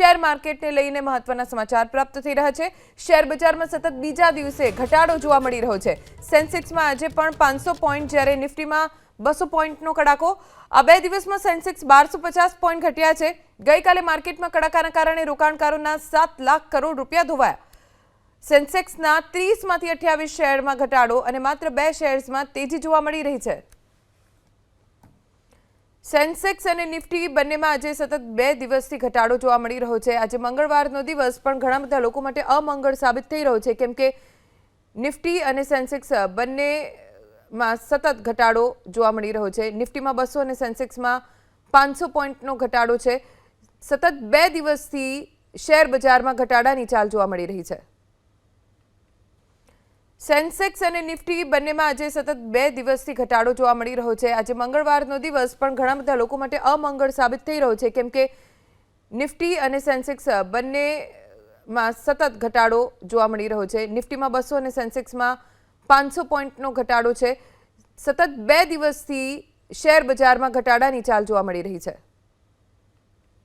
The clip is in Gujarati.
શેર માર્કેટને લઈને મહત્વના સમાચાર પ્રાપ્ત થઈ રહ્યા છે. શેર બજારમાં સતત બીજા દિવસે ઘટાડો જોવા મળી રહ્યો છે. સેન્સેક્સમાં આજે પણ પાંચસો પોઈન્ટ જ્યારે નિફ્ટીમાં બસો પોઈન્ટનો કડાકો. આ બે દિવસમાં સેન્સેક્સ બારસો પચાસ પોઈન્ટ ઘટ્યા છે. ગઈકાલે માર્કેટમાં કડાકાના કારણે રોકાણકારોના સાત લાખ કરોડ રૂપિયા ધોવાયા. સેન્સેક્સના ત્રીસમાંથી અઠ્યાવીસ શેરમાં ઘટાડો અને માત્ર બે શેર્સમાં તેજી જોવા મળી રહી છે. સેન્સેક્સ અને નિફ્ટી બંનેમાં આજે સતત બે દિવસથી ઘટાડો જોવા મળી રહ્યો છે. આજે મંગળવારનો દિવસ પણ ઘણા બધા લોકો માટે અમંગળ સાબિત થઈ રહ્યો છે. કેમ કે નિફ્ટી અને સેન્સેક્સ બંનેમાં સતત ઘટાડો જોવા મળી રહ્યો છે. નિફ્ટીમાં બસો અને સેન્સેક્સમાં પાંચસો પોઈન્ટનો ઘટાડો છે. સતત બે દિવસથી શેર બજારમાં ઘટાડાની ચાલ જોવા મળી રહી છે. સેન્સેક્સ અને નિફ્ટી બંનેમાં આજે સતત બે દિવસથી ઘટાડો જોવા મળી રહ્યો છે. આજે મંગળવારનો દિવસ પણ ઘણા બધા લોકો માટે અમંગળ સાબિત થઈ રહ્યો છે. કેમ કે નિફ્ટી અને સેન્સેક્સ બંનેમાં સતત ઘટાડો જોવા મળી રહ્યો છે. નિફ્ટીમાં બસો અને સેન્સેક્સમાં પાંચસો પોઈન્ટનો ઘટાડો છે. સતત બે દિવસથી શેર બજારમાં ઘટાડાની ચાલ જોવા મળી રહી છે.